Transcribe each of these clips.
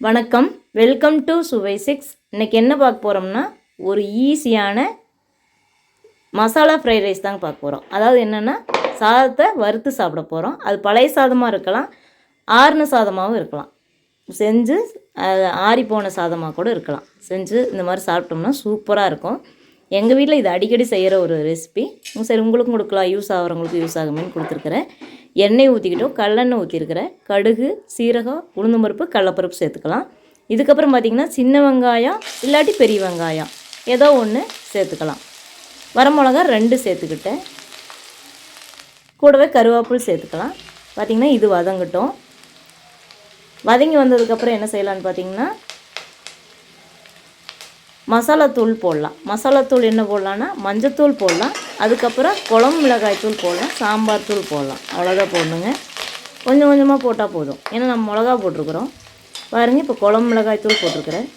வணக்கம். Welcome to சுவை six இன்றைக்கி என்ன பார்க்க போகிறோம்னா ஒரு ஈஸியான மசாலா ஃப்ரைட் ரைஸ் தாங்க பார்க்க போகிறோம் அதாவது என்னென்னா சாதத்தை வறுத்து சாப்பிட போகிறோம் அது பழைய சாதமாக இருக்கலாம் ஆறுன சாதமாகவும் இருக்கலாம். செஞ்சு ஆறி போன சாதமாக கூட இருக்கலாம். செஞ்சு இந்த மாதிரி சாப்பிட்டோம்னா சூப்பராக இருக்கும். எங்கள் வீட்டில் இது அடிக்கடி செய்கிற ஒரு ரெசிபி சரி உங்களுக்கும் கொடுக்கலாம். யூஸ் ஆகிறவங்களுக்கு யூஸ் ஆகுமேன்னு கொடுத்துருக்குறேன். எண்ணெய் ஊற்றிக்கிட்டோம் கல்லெண்ணெய் ஊற்றிருக்கிறேன் கடுகு சீரகம் உளுந்தம்பருப்பு கடலப்பருப்பு சேர்த்துக்கலாம். இதுக்கப்புறம் பார்த்திங்கன்னா சின்ன வெங்காயம் இல்லாட்டி பெரிய வெங்காயம். ஏதோ ஒன்று சேர்த்துக்கலாம். வரமிளகா ரெண்டு சேர்த்துக்கிட்டேன். கூடவே கருவேப்பில் சேர்த்துக்கலாம். பார்த்திங்கன்னா இது வதங்கட்டும். வதங்கி வந்ததுக்கப்புறம் என்ன செய்யலான்னு பார்த்தீங்கன்னா மசாலாத்தூள் போடலாம். மசாலாத்தூள் என்ன போடலான்னா மஞ்சத்தூள் போடலாம். அதுக்கப்புறம் குழம்பு மிளகாய் தூள் போடலாம். சாம்பார் தூள் போடலாம். அவ்வளோதான் போடணுங்க கொஞ்சம் கொஞ்சமாக போட்டால் போதும். ஏன்னா நம்ம மிளகா போட்டிருக்குறோம். பாருங்கள் இப்போ குழம்பு மிளகாய் தூள் போட்டிருக்கிறேன்.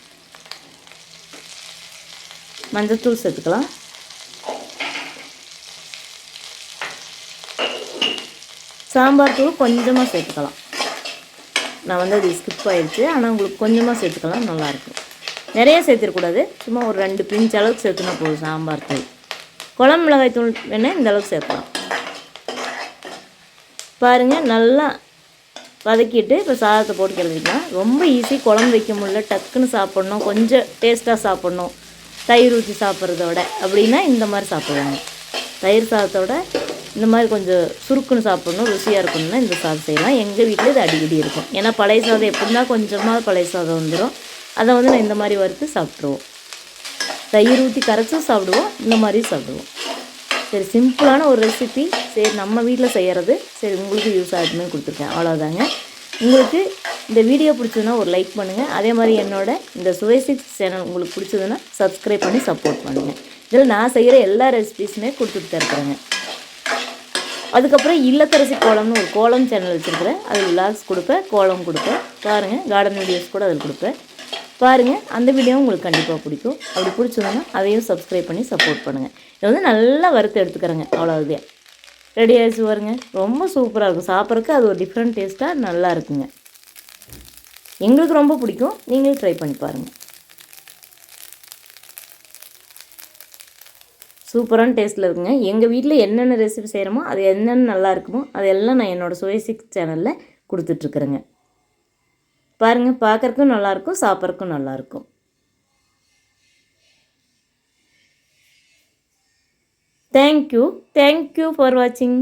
மஞ்சத்தூள் சேர்த்துக்கலாம். சாம்பார் தூள் கொஞ்சமாக சேர்த்துக்கலாம். நான் வந்து அது ஸ்கிப் ஆகிடுச்சு ஆனால் உங்களுக்கு கொஞ்சமாக சேர்த்துக்கலாம். நல்லாயிருக்கும் நிறைய சேர்த்துக்கூடாது சும்மா ஒரு ரெண்டு பிஞ்ச் அளவுக்கு சேர்த்துனா போதும் சாம்பார் தூள் குழம்பு மிளகாய் தூள் வேணால் இந்த அளவுக்கு சேர்க்கலாம். பாருங்கள் நல்லா வதக்கிட்டு இப்போ சாதத்தை போட்டு கிளம்பிக்கலாம் ரொம்ப ஈஸி குழம்பு வைக்க முடியல டக்குன்னு சாப்பிட்ணும் கொஞ்சம் டேஸ்ட்டாக சாப்பிட்ணும். தயிர் ஊற்றி சாப்பிட்றதோட அப்படின்னா இந்த மாதிரி சாப்பிடுவாங்க தயிர் சாதத்தோட இந்த மாதிரி கொஞ்சம் சுருக்குன்னு சாப்பிட்ணும் ருசியாக இருக்கணும்னா இந்த சாதம் செய்யலாம். எங்கள் வீட்டில் இது அடிக்கடி இருக்கும். ஏன்னா பழைய சாதம் எப்படின்னா கொஞ்சமாக பழைய சாதம் வந்துடும் அதை வந்து நான் இந்த மாதிரி வறுத்து சாப்பிட்ருவோம் தயிர் ஊற்றி கரைச்சும் சாப்பிடுவோம். இந்த மாதிரியும் சாப்பிடுவோம். சரி சிம்பிளான ஒரு ரெசிபி சரி நம்ம வீட்டில் செய்கிறது சரி உங்களுக்கு யூஸ் ஆகுதுன்னு கொடுத்துருக்கேன். அவ்வளோதாங்க உங்களுக்கு இந்த வீடியோ பிடிச்சதுன்னா ஒரு லைக் பண்ணுங்கள் அதே மாதிரி என்னோட இந்த சுவை சிக்ஸ் சேனல் உங்களுக்கு பிடிச்சதுன்னா சப்ஸ்கிரைப் பண்ணி சப்போர்ட் பண்ணுங்கள் இதில் நான் செய்கிற எல்லா ரெசிபிஸுமே கொடுத்துட்டு தான் இருக்கிறேங்க. அதுக்கப்புறம் இல்லத்தரசி கோலம்னு ஒரு கோலம் சேனல் வச்சுருக்கிறேன். அதில் விலாஸ் கொடுப்பேன் கோலம் கொடுப்பேன். பாருங்கள் கார்டன் வீடியோஸ் கூட அதில் கொடுப்பேன். பாருங்கள் அந்த வீடியோவும் உங்களுக்கு கண்டிப்பாக பிடிக்கும். அப்படி பிடிச்சதுன்னா அதையும் சப்ஸ்கிரைப் பண்ணி சப்போர்ட் பண்ணுங்கள் இது வந்து நல்லா வறுத்து எடுத்துக்கிறேங்க அவ்வளோதான் ரெடி ஆகிடுச்சு பாருங்க. ரொம்ப சூப்பராக இருக்கும். சாப்பிட்றதுக்கு அது ஒரு டிஃப்ரெண்ட் டேஸ்ட்டாக நல்லா இருக்குங்க. எங்களுக்கு ரொம்ப பிடிக்கும். நீங்களும் ட்ரை பண்ணி பாருங்கள் சூப்பரான டேஸ்ட்டில் இருக்குங்க. எங்கள் வீட்டில் என்னென்ன ரெசிபி செய்கிறோமோ அது என்னென்ன நல்லா இருக்குமோ அதெல்லாம் நான் என்னோடய சுவைசிக் சேனலில் கொடுத்துட்ருக்குறேங்க பாருங்கள் பார்க்குறக்கும் நல்லாயிருக்கும் சாப்பிட்றக்கும் நல்லாயிருக்கும் தேங்க்யூ தேங்க்யூ ஃபார் வாட்சிங்